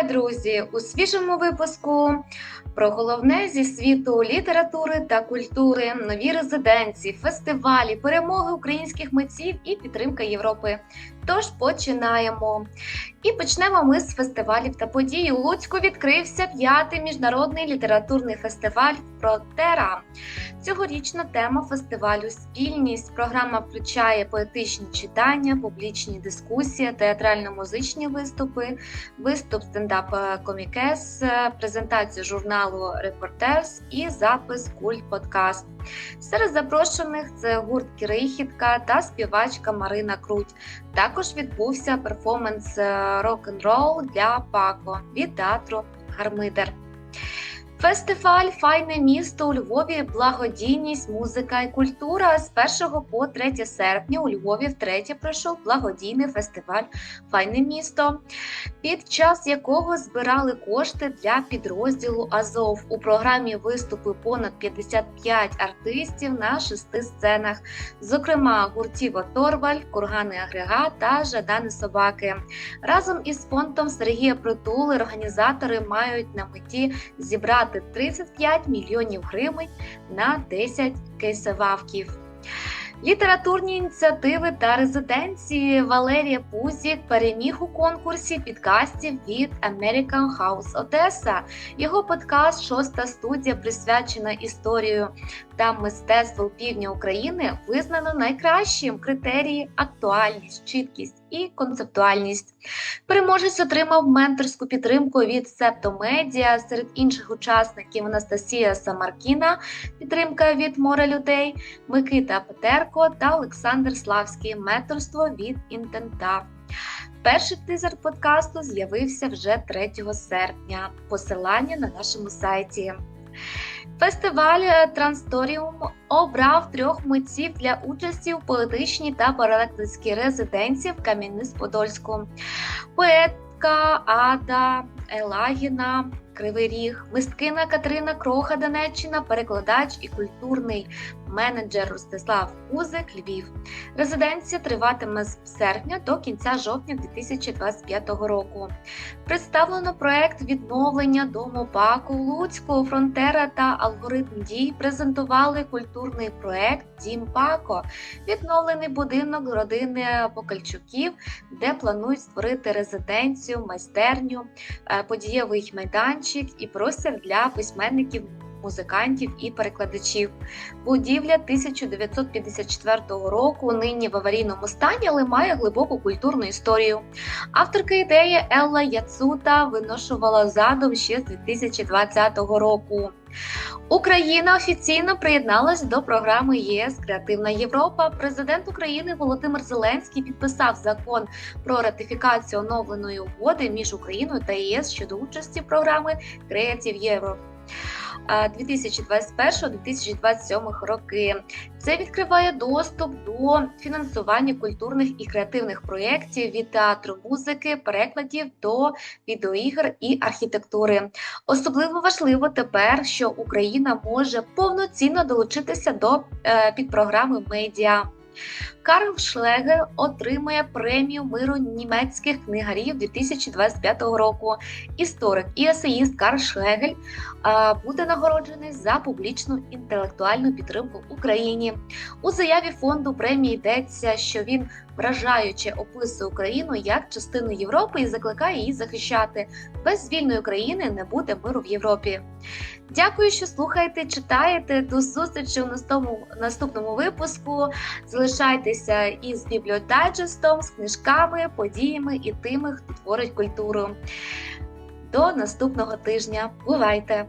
Вітаю, друзі! У свіжому випуску про головне зі світу літератури та культури, нові резиденції, фестивалі, перемоги українських митців і підтримка Європи. Тож починаємо. І почнемо ми з фестивалів та подій. У Луцьку відкрився п'ятий міжнародний літературний фестиваль Протера. Цьогорічна тема фестивалю спільність. Програма включає поетичні читання, публічні дискусії, театрально-музичні виступи, виступ стендап комікес, презентацію журналу Репортерс і запис культ подкаст. Серед запрошених це гурт Кирихітка та співачка Марина Круть. Також відбувся перформанс рок-н-рол для Пако від театру Гармидер. Фестиваль Файне місто у Львові, благодійність, музика і культура з 1 по 3 серпня у Львові втретє пройшов благодійний фестиваль Файне місто, під час якого збирали кошти для підрозділу Азов. У програмі виступи понад 55 артистів на шести сценах, зокрема гуртів Оторваль, Кургани Агрегат та Жадани Собаки. Разом із фондом Сергія Притули організатори мають на меті зібрати 35 мільйонів гривень на 10 кейсевавків. Літературні ініціативи та резиденції Валерія Пузік переміг у конкурсі підкастів від American House Одеса. Його подкаст Шоста студія присвячена історію та мистецтву півдня України визнано найкращим критерії актуальність, чіткість і концептуальність. Переможець отримав менторську підтримку від Септомедіа серед інших учасників Анастасія Самаркіна, підтримка від море людей, Микита Петерко та Олександр Славський. Менторство від Інтента. Перший тизер подкасту з'явився вже 3 серпня. Посилання на нашому сайті. Фестиваль Трансторіум обрав трьох митців для участі у поетичній та перекладській резиденції в Кам'янець-Подольську. Поетка Ада Елагіна. Кривий Ріг, мисткиня Катерина Кроха, Донеччина, перекладач і культурний менеджер Ростислав Кузик, Львів. Резиденція триватиме з серпня до кінця жовтня 2025 року. Представлено проект відновлення дому Паку Луцьку, Фронтера та алгоритм дій презентували культурний проект Дім Пако, відновлений будинок родини Покальчуків, де планують створити резиденцію, майстерню, подієвий майданчик і простір для письменників. Музикантів і перекладачів. Будівля 1954 року нині в аварійному стані, але має глибоку культурну історію. Авторка ідеї Елла Яцута виношувала задум ще з 2020 року. Україна офіційно приєдналась до програми ЄС Креативна Європа. Президент України Володимир Зеленський підписав закон про ратифікацію оновленої угоди між Україною та ЄС щодо участі програми Креатив Євро. 2021-2027 роки. Це відкриває доступ до фінансування культурних і креативних проєктів від театру музики, перекладів до відеоігр і архітектури. Особливо важливо тепер, що Україна може повноцінно долучитися до е, підпрограми медіа. Карл Шлеге отримує премію миру німецьких книгарів 2025 року. Історик і есеїст Карл Шлегель буде нагороджений за публічну інтелектуальну підтримку Україні. У заяві фонду премії йдеться, що він вражаюче описує Україну як частину Європи і закликає її захищати. Без вільної України не буде миру в Європі. Дякую, що слухаєте, читаєте. До зустрічі у наступному, наступному випуску. Залишайтеся із бібліодайджестом, з книжками, подіями і тими, хто творить культуру. До наступного тижня. Бувайте!